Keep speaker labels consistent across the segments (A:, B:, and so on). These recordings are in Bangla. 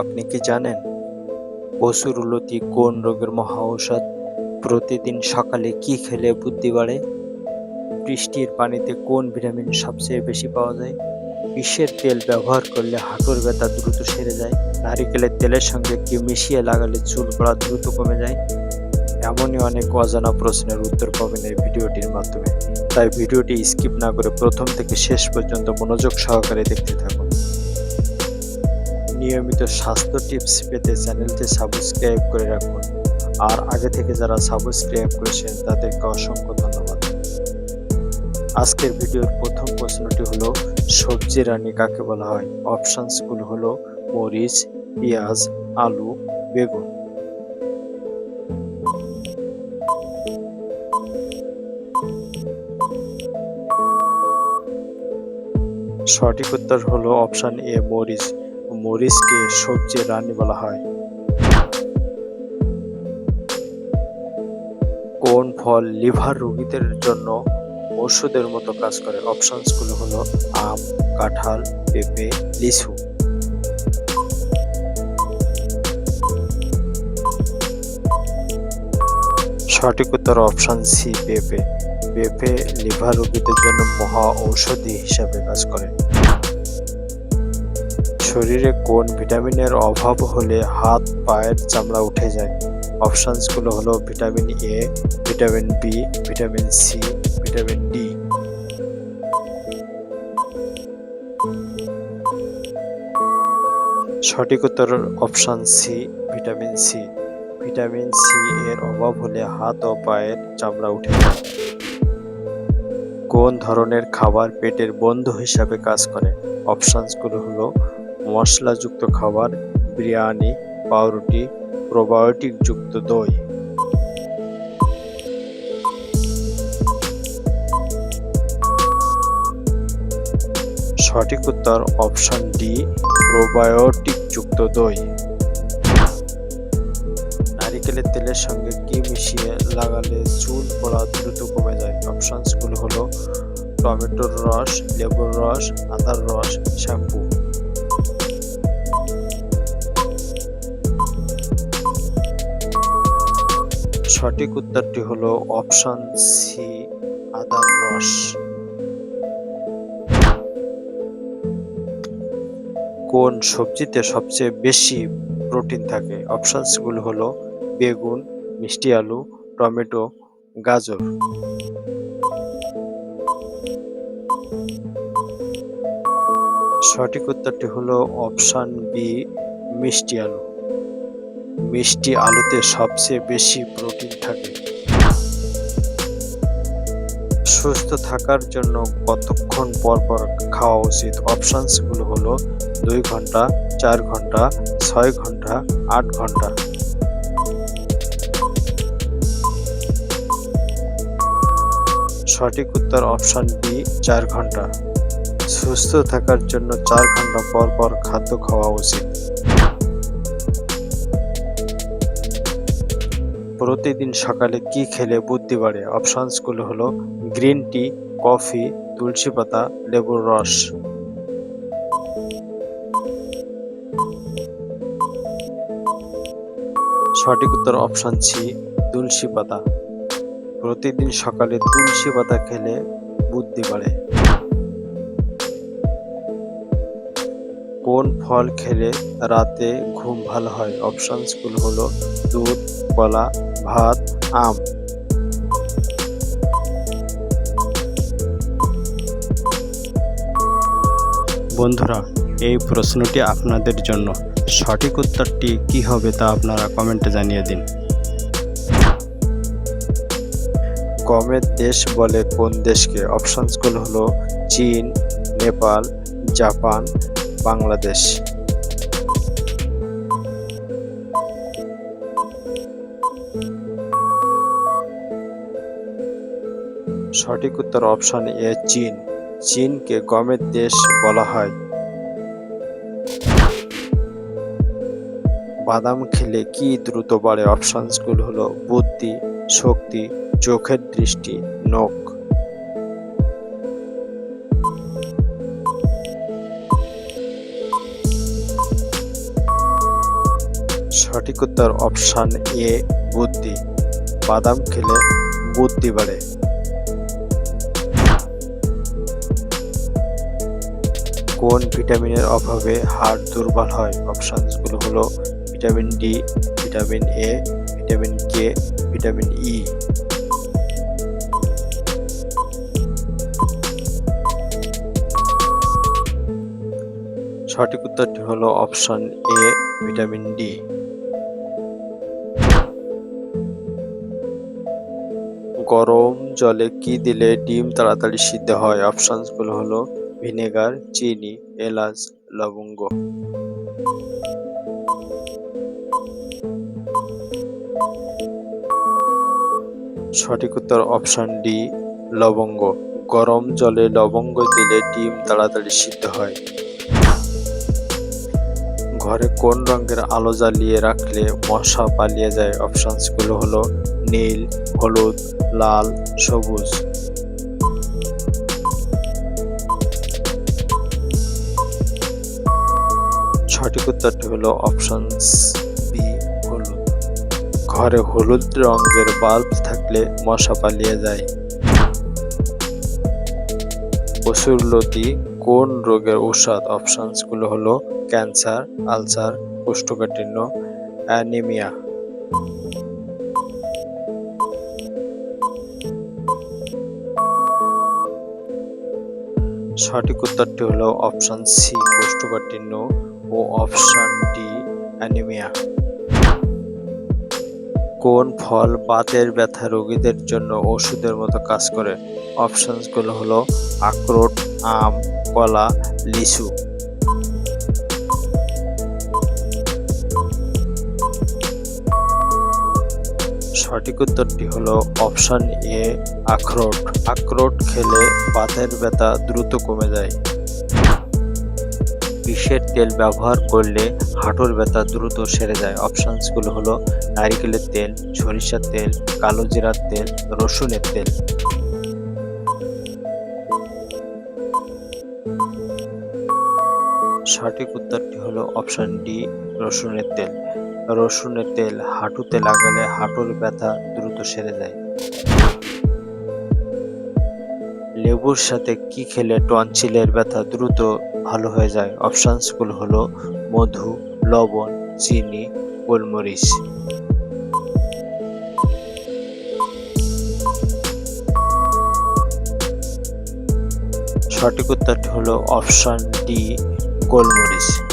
A: আপনি কি জানেন? কসুরলতি কোন রোগের মহা ঔষধ প্রতিদিন সকালে কি খেলে বুদ্ধি বাড়ে? বৃষ্টির পানিতে কোন ভিটামিন সবচেয়ে বেশি পাওয়া যায়? বিষের তেল ব্যবহার করলে হাঁটুর ব্যথা দ্রুত সেরে যায়? নারিকেলের তেলের সঙ্গে কি মিশিয়ে লাগালে চুল পড়া দ্রুত কমে যায়? এমনই অনেক অজানা প্রশ্নের উত্তর পাবেন এই ভিডিওটির মাধ্যমে। তাই ভিডিওটি স্কিপ না করে প্রথম থেকে শেষ পর্যন্ত মনোযোগ সহকারে দেখতে থাকুন। নিয়মিত স্বাস্থ্য টিপস পেতে চ্যানেলটি সাবস্ক্রাইব করে রাখুন। আর আগে থেকে যারা সাবস্ক্রাইব করেছেন, তাদেরকে অসংখ্য ধন্যবাদ। আজকের ভিডিওর প্রথম প্রশ্নটি হলো, সবজি রানী কাকে বলা হয়? অপশনসগুলো হলো, মরিচ, পেঁয়াজ, আলু, বেগুন। সঠিক উত্তর হলো অপশন এ, মরিচ। মরিচকে সবজির রানী বলা হয়। কোন ফল লিভার রোগীদের জন্য ওষুধের মতো কাজ করে? অপশনসগুলো হলো আম, কাঁঠাল, পেঁপে, লিচু। সঠিক উত্তর অপশন সি পেঁপে। পেঁপে লিভার রোগীদের জন্য মহা ঔষধি হিসাবে কাজ করে। শরীরে কোন ভিটামিনের অভাব হলে হাত, পায়ের চামড়া উঠে যায়? অপশানসগুলো হলো vitamin A vitamin B vitamin C vitamin D সঠিক উত্তর option C vitamin C vitamin C এর অভাব হলে হাত ও পায়ের চামড়া উঠে যায়। কোন ধরনের খাবার পেটের বন্ধু হিসাবে কাজ করে? অপশানসগুলো হলো মশলাযুক্ত খাবার, বিরিয়ানি, পাউরুটি প্রোবায়োটিক যুক্ত দই। সঠিক উত্তর অপশন ডি প্রোবায়োটিক যুক্ত দই। নারিকেলের তেলের সঙ্গে কি মিশিয়ে লাগালে চুল পড়া দ্রুত কমে যায়? অপশনসগুলো হলো টমেটোর রস, লেবুর রস, আদার রস, শ্যাম্পু। সঠিক উত্তরটি হলো অপশন সি আদার রস। কোন সবজিতে সবচেয়ে বেশি প্রোটিন থাকে? অপশনসগুলো হলো বেগুন, মিষ্টি আলু, টমেটো, গাজর। সঠিক উত্তরটি হলো অপশন বি, মিষ্টি আলু। মিষ্টি আলুতে সবচেয়ে বেশি প্রোটিন থাকে। সুস্থ থাকার জন্য কতক্ষণ পর পর খাওয়া উচিত? অপশানসগুলো হলো দুই ঘণ্টা, চার ঘণ্টা, ছয় ঘণ্টা, আট ঘণ্টা। সঠিক উত্তর অপশন বি, চার ঘণ্টা। সুস্থ থাকার জন্য চার ঘণ্টা পর পর খাদ্য খাওয়া উচিত। প্রতিদিন সকালে কি খেলে বুদ্ধি বাড়ে? অপশনসগুলো হলো গ্রিন টি, কফি, তুলসী পাতা, লেবুর রস। সঠিক উত্তর অপশন সি, তুলসী পাতা। প্রতিদিন সকালে তুলসী পাতা খেলে বুদ্ধি বাড়ে। কোন ফল খেলে রাতে ঘুম ভালো হয়? অপশনসগুলো হলো দুধ কলা ভাত আম। বন্ধুরা এই প্রশ্নটি আপনাদের জন্য। সঠিক উত্তরটি কি হবে তা আপনারা কমেন্টে জানিয়ে দিন। গমের দেশ বলে কোন দেশকে? অপশনসগুলো হলো চীন নেপাল জাপান বাংলাদেশ। সঠিক উত্তর অপশন এ, চীন। চীনকে গমের দেশ বলা হয়। বাদাম খেলে কি দ্রুত বাড়ে? অপশনসগুলো হলো বুদ্ধি, শক্তি, চোখের দৃষ্টি, নখ। সঠিক উত্তর অপশান এ, বুদ্ধি। বাদাম খেলে বুদ্ধি বাড়ে। কোন ভিটামিনের অভাবে হাড় দুর্বল হয়? অপশনসগুলো হলো vitamin D, vitamin A, vitamin K, vitamin E. সঠিক উত্তরটি হলো অপশন এ, ভিটামিন ডি। গরম জলে কি দিলে ডিম তাড়াতাড়ি সিদ্ধ হয়? অপশনসগুলো হলো ভিনেগার, চিনি, এলাচ, লবঙ্গ। সঠিক উত্তর অপশান ডি লবঙ্গ। গরম জলে লবঙ্গ দিলে ডিম তাড়াতাড়ি সিদ্ধ হয়। ঘরে কোন রঙের আলো জ্বালিয়ে রাখলে মশা পালিয়ে যায়? অপশনসগুলো হলো নীল, হলুদ লাল, সবুজ। সঠিক উত্তরটি হলো অপশন বি হলুদ। ঘরে হলুদ রঙের বাল্ব থাকলে মশা পালিয়ে যায়। পশুর লতি, কোন রোগের ঔষধ? অপশনসগুলো হলো ক্যান্সার আলসার কোষ্ঠকাঠিন্য অ্যানিমিয়া সঠিক উত্তরটি হলো অপশন সি কোষ্ঠকাঠিন্য, ও অপশন ডি অ্যানিমিয়া। কোন ফল বাতের ব্যথা রোগীদের জন্য ওষুধের মতো কাজ করে? অপশনসগুলো হলো আখরোট, আম, কলা, লিচু। সঠিক উত্তরটি হলো অপশন এ, আখরোট। আখরোট খেলে বাতের ব্যথা দ্রুত কমে যায়। বিষের তেল ব্যবহার করলে হাঁটুর ব্যথা দ্রুত সেরে যায়। অপশানসগুলো হলো নারিকেলের তেল, সরিষার তেল, কালো জিরার তেল, রসুনের তেল। সঠিক উত্তরটি হলো অপশন ডি, রসুনের তেল। রসুনের তেল হাঁটুতে লাগালে হাঁটুর ব্যথা দ্রুত সেরে যায়। লেবুর সাথে কি খেলে টনসিলের ব্যথা দ্রুত ভালো হয়ে যায়? অপশনসগুলো হলো মধু, লবণ, চিনি, গোলমরিচ। সঠিক উত্তরটি হলো অপশন ডি, গোলমরিচ।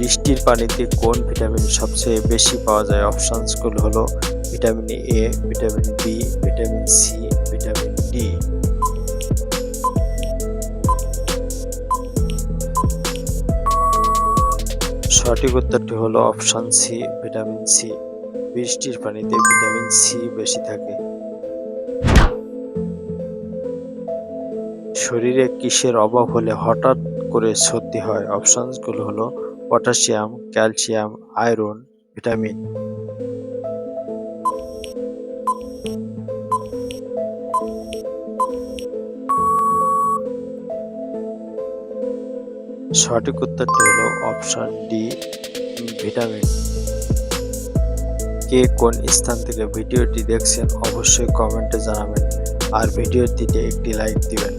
A: বৃষ্টির পানিতে কোন ভিটামিন সবচেয়ে বেশি পাওয়া যায়? অপশনসগুলো হলো vitamin A vitamin B vitamin C vitamin D সঠিক উত্তরটি হলো অপশান সি ভিটামিন সি বৃষ্টির পানিতে ভিটামিন সি বেশি থাকে। শরীরে কিসের অভাব হলে হঠাৎ করে সর্দি হয়? অপশানসগুলো হলো পটাশিয়াম, ক্যালসিয়াম, আয়রন, ভিটামিন। সঠিক উত্তরটি হলো অপশন ডি, ভিটামিন। কে কোন স্থান থেকে ভিডিওটি দেখছেন অবশ্যই কমেন্টে জানাবেন। আর ভিডিওটিতে একটি লাইক দিবেন।